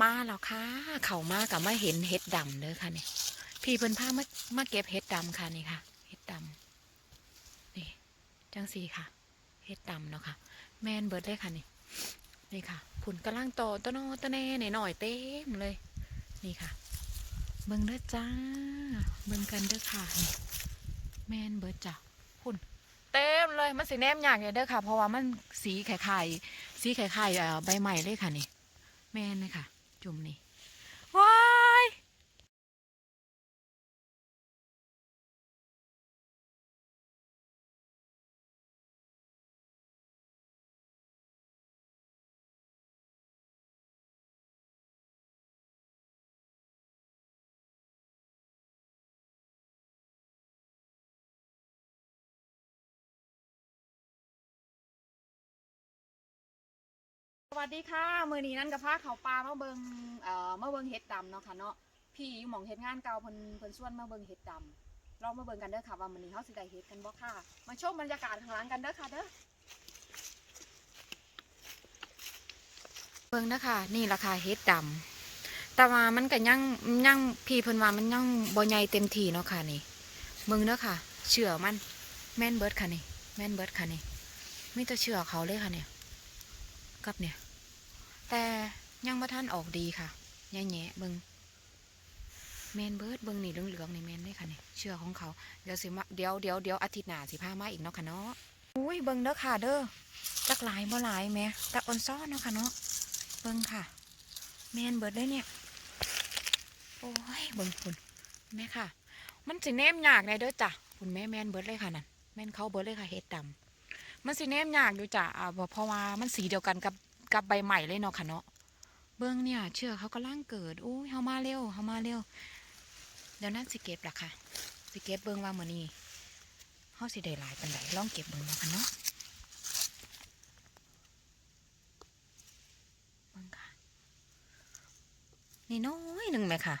มาแล้วค่ะเขามากับมาเห็นเห็ดดำเด้อค่ะเนี่ยพี่เพิ่นพามามาเก็บเห็ดดำค่ะนี่ค่ะเห็ดดำนี่จังสีค่ะเห็ดดำเนาะค่ะ แมนเบิร์ดเลยค่ะนี่นี่ค่ะผุนกำลังโตตะโนตะแน่หน่อยหน่อยเต็มเลย นี่ค่ะเบิ่งเด้อจ้าเบิ่งกันเด้อค่ะนี่แมนเบิร์ดจ้ะผุนเต็มเลยมันสีแนมอยากเลยเด้อค่ะ เพราะว่ามันสีไข่ไข่สีไข่ไข่ใบใหม่เลยค่ะนี่แม่นเลยค่ะ จุ่มนี่ วัสดีค่ะ มือนี้นั่นกับพาเขาปลามาเบิงเอ่อมาเบิงเห็ดดำเนาะค่ะเนาะพี่อยู่หมองเห็ดงานเก่าเพิ่นเพิ่นชวนมาเบิงเห็ดดำเรามาเบิงกันเด้อค่ะว่ามือนี้เฮาสิได้เห็ดกันบ่ค่ะ มาชมบรรยากาศข้างหลังกันเด้อค่ะเด้อเบิงนะคะนี่ราคาเห็ดดำแต่ว่ามันก็ยังยังพี่เพิ่นว่ามันยังบ่ใหญ่เต็มที่เนาะค่ะนี่เบิงเด้อค่ะเชื่อมันแม่นเบิร์ดค่ะนี่แม่นเบิร์ดค่ะนี่ไมีแต่เชื่อเขาเลยค่ะเนี่ยกับเนี่ย แต่ยังบ่ท่านออกดีค่ะแง่ๆเบิงแมนเบิร์ดเบิงนี่เหลืองๆนี่แมนได้ค่ะนี่เชื่อของเขาเดี๋ยวสิมาเดี๋ยวเดี๋ยวเดี๋ยวอาทิตย์หน้าสิพามาอีกเนาะค่ะเนาะอุ้ยเบิงเด้อค่ะเด้อจักหลายบ่หลายแม่แต่ออนซ้อนเนาะค่ะเนาะเบิงค่ะ แมนเบิร์ดได้เนี่ยโอ้ยเบิงคุณแม่ค่ะ มันสิแนมยากเลยเด้อจ้ะคุณแม่แมนเบิร์ดเลยค่ะนั่นแมนเขาเบิร์ดเลยค่ะเฮ็ดดำมันสิแนมยากอยู่จ้ะอ่าเพราะว่ามันสีเดียวกันกับ กับใบใหม่เลยเนาะค่ะเนาะเบื้องเนี่ย เชื่อเขาก็ล่างเกิดโอ้เฮามาเร็วเฮามาเร็วเดี๋ยวนั่นสิเก็บละค่ะสิเก็บเบื้องว่ามือนี้เฮาสิได้หลายปันไดลองเก็บเบื้องเนาะค่ะเนาะเบื้องค่ะนี่น้อยหนึ่งไหมค่ะ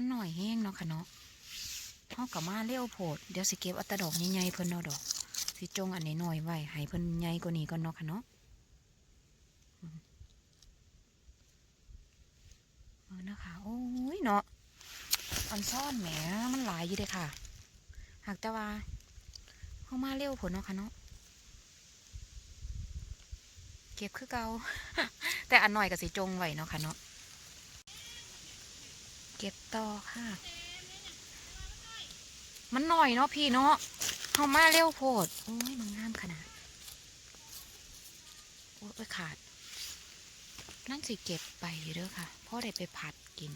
มันหน่อยแห้งเนาะค่ะเนาะเฮากับมาเลี้ยวโพดเดี๋ยวสิเก็บอาแตดอกใหญ่ๆเพิ่นเนาะดอกสิจงอันนี้หน่อยไว้ให้เพิ่นใหญ่กว่านี้ก่อนเนาะค่ะเนาะเออนะคะโอ้ยเนาะอันซ่อนแหมมันหลายอยู่เด้ค่ะ หากแต่ว่าเฮามาเร็วผลเนาะค่ะเนาะเก็บคือเก่าแต่อันหน่อยก็สิจงไว้เนาะค่ะเนาะ เก็บต่อค่ะ มันหน่อยเนาะพี่เนาะเอามาเร็วโพด โอ้ยมันงามขนาด โอ้ยขาด นั่นสิเก็บไปเด้อค่ะพราะได้ไปผัดกิน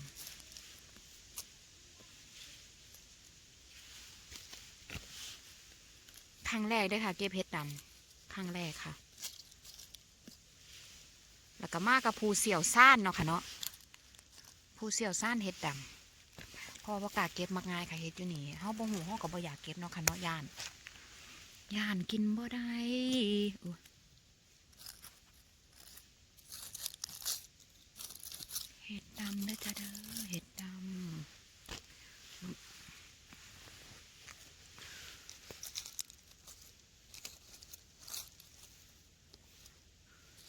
ครั้งแรกด้วยค่ะ เก็บเห็ดดำครั้งแรกค่ะ แล้วก็มากับภูเสี่ยวซ่านเนาะค่ะเนาะ ผู้เสี่ยวซ่านเห็ดดำพอประกาศเก็บมักง่ายค่ะเห็ดอยู่นี่เฮาบ่หูเฮาก็บ่อยากเก็บเนาะค่ะเนาะย่านย่านกินบ่ได้เห็ดดำเด้อจ้าเด้อเห็ดดำ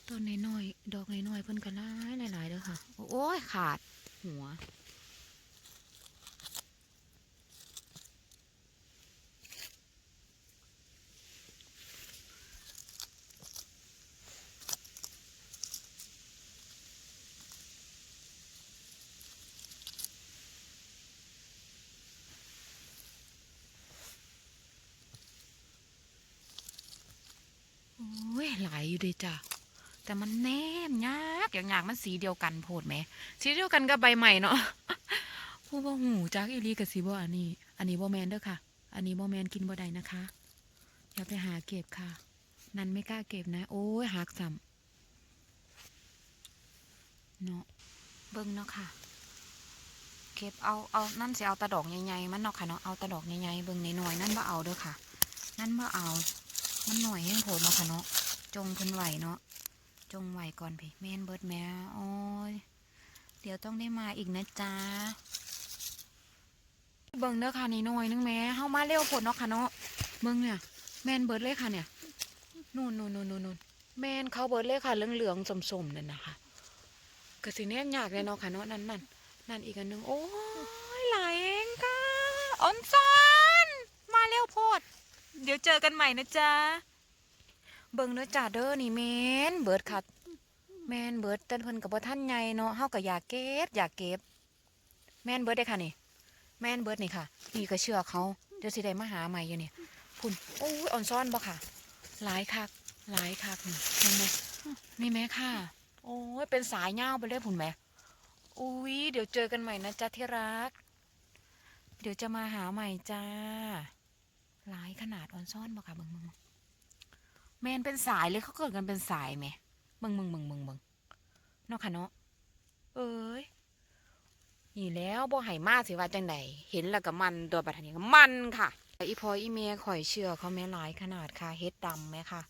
ต้นน้อยๆดอกน้อยๆเพิ่นก็หลายหลายๆเด้อค่ะ โอ้ยขาด หัว โอ้ยหลายอยู่ดีจ้ะ แต่มันแนมยากอย่างยากมันสีเดียวกันโพดไหม สีเดียวกันกับใบใหม่เนาะผู้บ่หูจักอีลีกับสีบ่อันนี้ อันนี้บ่แมนเด้อค่ะ อันนี้บ่แมนกินบ่ได้นะคะ อย่าไปหาเก็บค่ะ นันไม่กล้าเก็บนะ โอ้ยหักซ้ำเนาะเบิ่งเนาะค่ะ เก็บเอาเอานั่นสิเอาตะดอกใหญ่ๆมันเนาะค่ะเนาะเอาตะดอกใหญ่ๆเบิ่งน้อยๆนั่นบ่เอาเด้อค่ะ นั่นบ่เอา มันหน่อยแห้งโผล่มาค่ะเนาะจงเพิ่นไหวเนาะ จงไหวก่อนพี่แม่นเบิดแม่โอ้ยเดี๋ยวต้องได้มาอีกนะจ๊ะเบิ่งเด้อค่ะนี่น่อยนึงแม่เฮามาเร็วโผดเนาะค่ะเนาะเบิ่งเนี่ย แม่นเบิดเลยค่ะเนี่ยนู่นนู่นนู่นนู่นแม่นเขาเบิดเลยค่ะเหลืองๆสมๆนั่นนะคะก็สิแนมยากเลยเนาะค่ะเนาะนั่นนั่นนั่นอีกอันหนึงโอ้ยหลายเองค่ะออนซอนมาเร็วโพด เดี๋ยวเจอกันใหม่นะจ๊ะ เบิ่งเด้อจ้าเด้อนี่แม่นเบิดค่ะแม่นเบิดแต่เพิ่นก็บ่ทันใหญ่เนาะเฮาก็อยากเก็บอยากเก็บ แม่นเบิดได้ค่ะนี่ แม่นเบิดนี่ค่ะ นี่ก็เชื่อเขาเดี๋ยวสิได้มาหาใหม่อยู่นี่พุ่นโอ้ยอ่อนซ้อนบ่ค่ะ หลายคักหลายคักนี่เห็นไหมนี่แม่ค่ะ โอ้ยเป็นสายเงาไปเลยพุ่นแม่อุ้ยเดี๋ยวเจอกันใหม่นะจ๊ะที่รัก เดี๋ยวจะมาหาใหม่จ้าหลายขนาดอ่อนซ้อนบ่ค่ะเบิ่งมึง แมนเป็นสายเลยเขาเกิดกันเป็นสายไหมมึงมึงมึงมึงมึงเนาะค่ะเนาะเอ้ยนี่แล้วบ่ให้มาสิว่าจังใดเห็นแล้วก็มันตัวปัทนีก็มันค่ะอีพออีเมข่อยเชื่อเขาแม่หลายขนาดค่ะเฮ็ดดำไหมค่ะ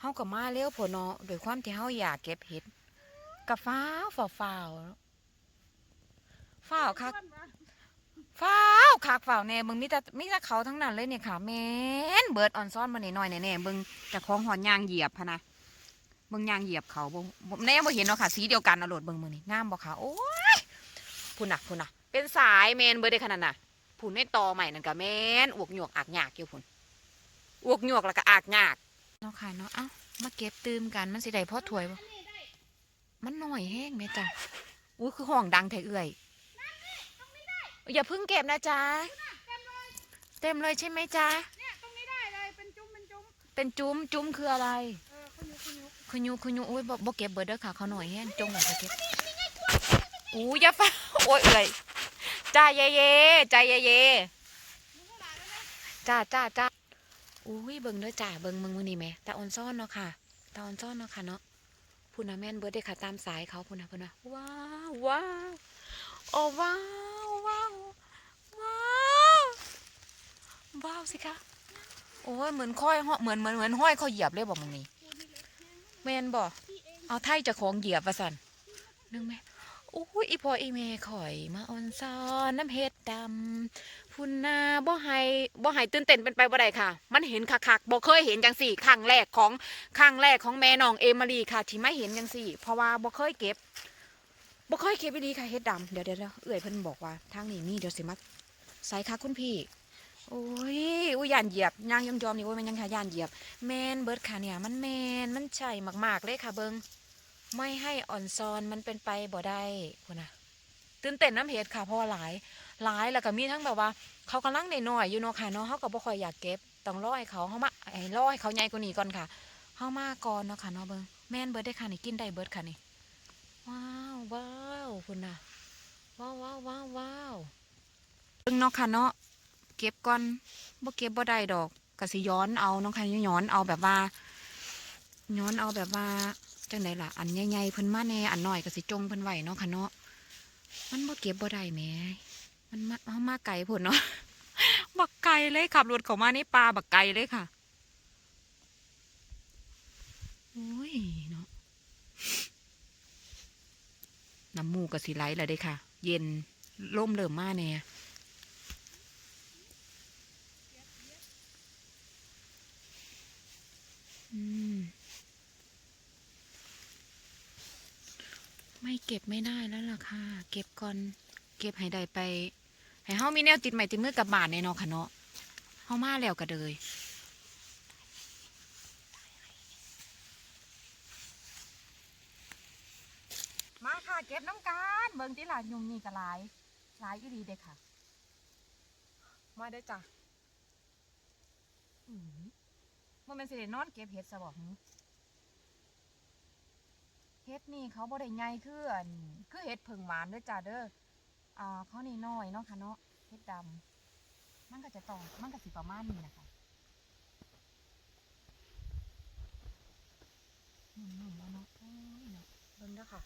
เฮาก็มาเร็วพอเนาะโดวยความที่เฮาอยากเก็บเฮ็ดกับฟ้าวฟ้าวฟ้าวฟ้าคัก ฟ้าวคักฟ้าวแน่เบิ่งมีแต่มีแต่เขาทั้งนั้นเลยเนี่ยค่ะแม่นเบิดออนซ่อนมาหน่อยๆแน่ๆเบิ่งเจะคล้าของหอนยางเหยียบพะนะเบิ่งยางเหยียบเขาบ่บ่แน่บ่เห็นเนาะค่ะสีเดียวกันเอาโหลดเบิ่งมือนี่งามบ่ค่ะโอ้ยพุ่นน่ะพุ่นน่ะ เป็นสายแมนเบอร์ได้ขนาดน่ะพุ่นในตอใหม่นั่นก็แมนอวกหยวกอากหยากอยู่พุ่นอวกหยวกแล้วก็อากหยากเนาะค่ะเนาะเอ้ามาเก็บตืมกันมันสิได้พ่อถวยบ่มันหน่อยแห้งแม่จ้ะอุ้ยคือห้องดังแท้เอื่อย อย่าเพิ่งเก็บนะจ๊ะ เต็มเลยใช่ไหมจ๊ะ เนี่ยตรงนี้ได้เลยเป็นจุ้มเป็นจุ้มเป็นจุ้มจุ้มคืออะไร เออขยุกขยุกคุยุคุยุอุ้ยบ่บ่เก็บเบิดเด้อค่ะเขาหน่อยแห้งจงหน่อยไปเก็บอู้อย่าฟ้าโอ้ยเอื่อยจ้าเย่เย่ใจเย่เย่จ้าจ้าจ้าอุ้ยเบิ่งเด้อจ้าเบิ่งมึงมือนี่แหม่ตาออนซ่อนเนาะค่ะตาออนซ่อนเนาะค่ะเนาะพูนะแม่นเบิร์ดเด้ค่ะตามสายเขาพูนะพูนะว้าวว้าวโอ้ว้าวว้าวว้าวว้าว สิคะโอ้ยเหมือนค่อยเหมือนเหมือนเหมือนห้อยเขาเหยียบเลยบอกมึงนี่แมนบอกเอาไทยจะของเหยียบว่าสันนึงไหมโอ้ยอีพออีเมข่อยมาออนซอนน้ำเฮ็ดดำพุ่นนาบ่ให้บ่ให้ตื่นเต้นเป็นไปบ่ได้ค่ะ มันเห็นคักๆบ่เคยเห็นจังสี่ครั้งแรกของครั้งแรกของแม่น้องเอมารีค่ะ ที่ไม่เห็นจังสี่ เพราะว่าบ่เคยเก็บบ่เคยเก็บอีหลีค่ะเฮ็ดดำเดี๋ยวเดี๋ยวเอื้อยเพิ่นบอกว่าทางนี้มีเดี๋ยวสิมาใส่ค่ะคุณพี่ โอ้ยอุ้ยยานเหยียบย่างยอมๆนี่โอ้ยมันยังค่ะย่านเหยียบแมนเบิดค่ะเนี่ย มันแมนมันใช่มาก ๆ เลยค่ะเบิงไม่ให้อ่อนซอนมันเป็นไปบ่ได้พุ่นน่ะตื่นเต้นน้ำเฮ็ดค่ะเพราะว่าหลายหลายแล้วก็มีทั้งแบบว่า เขากำลังน้อยอยู่เนาะค่ะเนาะเขาก็บ่ค่อยอยากเก็บต้องรอให้เขาเฮามาไอ้รอให้เขาใหญ่กว่านี้ก่อนค่ะเฮามาก่อนเนาะค่ะเนาะเบิงแม่นเบิร์ดได้ค่ะนี่กินได้เบิร์ดค่ะนี่ว้าวว้าวคุณน่ะว้าวว้าวว้าวว้าวเบิงเนาะค่ะเนาะ เก็บก่อนบ่เก็บบ่ได้ดอกก็สิย้อนเอาเนาะค่ะย้อนเอาแบบว่า ย้อนเอาแบบว่าจังไดล่ะ อันใหญ่ๆเพิ่นมาแน่อันน้อยก็สิจงเพิ่นไว้เนาะค่ะเนาะมันบ่เก็บบ่ได้แหมมันมาเอามาไก่ผลเนาะบักไก่เลยขับรถเข้ามานี่ปลาบักไก่เลยค่ะโอ้ยเนาะน้ำมูกกับสีไหลแล้วเด้ค่ะ เย็นล่มเริ่มมาแน่อืม ไม่เก็บไม่ได้แล้วล่ะค่ะ เก็บก่อน เก็บให้ได้ไป ให้เฮามีแนวติดใหม่ติดมือกับบานแน่เนอค่ะเนาะเฮามาแล้วก็เลยมาค่ะเก็บน้ำการเบิ่งที่หลานยุมนี่ก็หลายหลายอีดีเด้อค่ะ มาได้จ้ะอืมมันเป็นสิได้นอนเก็บเห็ดซะบอก เห็ดนี่เขาบ่ได้ใหญ่คืออันคือเห็ดผึ่งหวานเด้อจ้ะเด้ออ่าข้อนี้น้อยเนาะค่ะเนาะเฮ็ดดำมันก็จะต้องมันก็สิประมาณนี้นะคะนุ่มๆแล้วเนาะโอ้ยเนาะเบิ่งเด้อค่ะ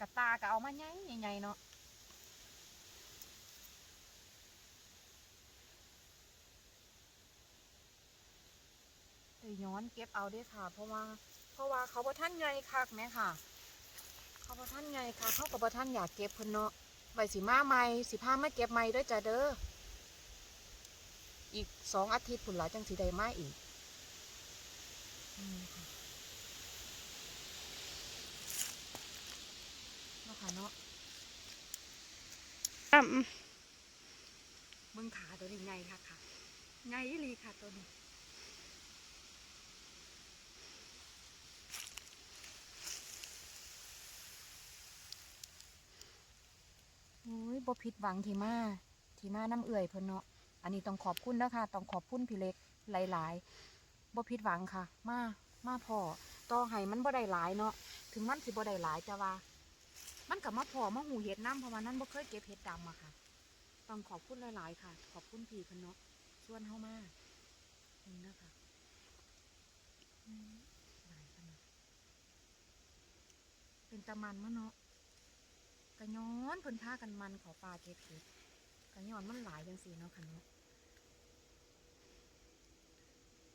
กระตาก็เอามาใหญ่ใหญ่ๆเนาะ ได้ย้อนเก็บเอาเด้อค่ะ เพราะว่าเพราะว่าเขาบ่ท่านใหญ่คักแหม่ค่ะ เขาบ่ท่านใหญ่ค่ะเขาก็บ่ท่านอยากเก็บเพิ่นเนาะไว้สิมาใหม่สิพามาเก็บใหม่เด้อจ้ะเด้ออีกสองอาทิตย์พุ่นหลาจังสิได้มาอีกอืมค่ะเนาะค่ะเนาะอ่มึงขาตัวนี้ไงค่ะค่ะไงอีหลีค่ะตัวนี้ อ้ยบ่ผิดหวังที่มาที่มาน้ำเอื่อยเพิ่นเนาะ อันนี้ต้องขอบคุณนะคะต้องขอบคุณพี่เล็กหลายๆบ่ผิดหวังค่ะ มา มาพอต่อให้มันบ่ได้หลายเนาะ ถึงมันสิบ่ได้หลายแต่ว่า มันกับมาพอมาหูเห็ดน้ำเพราะว่านั้นบ่เคยเก็บเห็ดดำอะค่ะ ต้องขอบคุณหลายๆค่ะ ขอบคุณพี่เพิ่นเนาะชวนเฮามานี่นะคะหลายขนาดเป็นตะมันมะเนาะ กะย้อนเพิ่นพากันมันเขาปลาเก็บเห็ดกะย้อนมันหลายจังสีเนาะค่ะเนาะ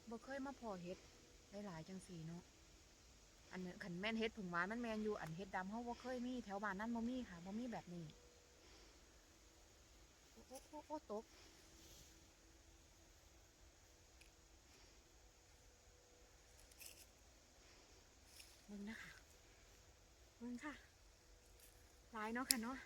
บ่เคยมาพอเห็ดหลายๆจังสีเนาะอันขันแม่นเห็ดผงหวานมันแมนอยู่อันเห็ดดำเฮาบ่เคยมีแถวบ้านนั้นบ่มีค่ะบ่มีแบบนี้โอ้โอ้โอ้โอ้ตกมึงนะคะมึงค่ะ หลายเนาะค่ะเนาะ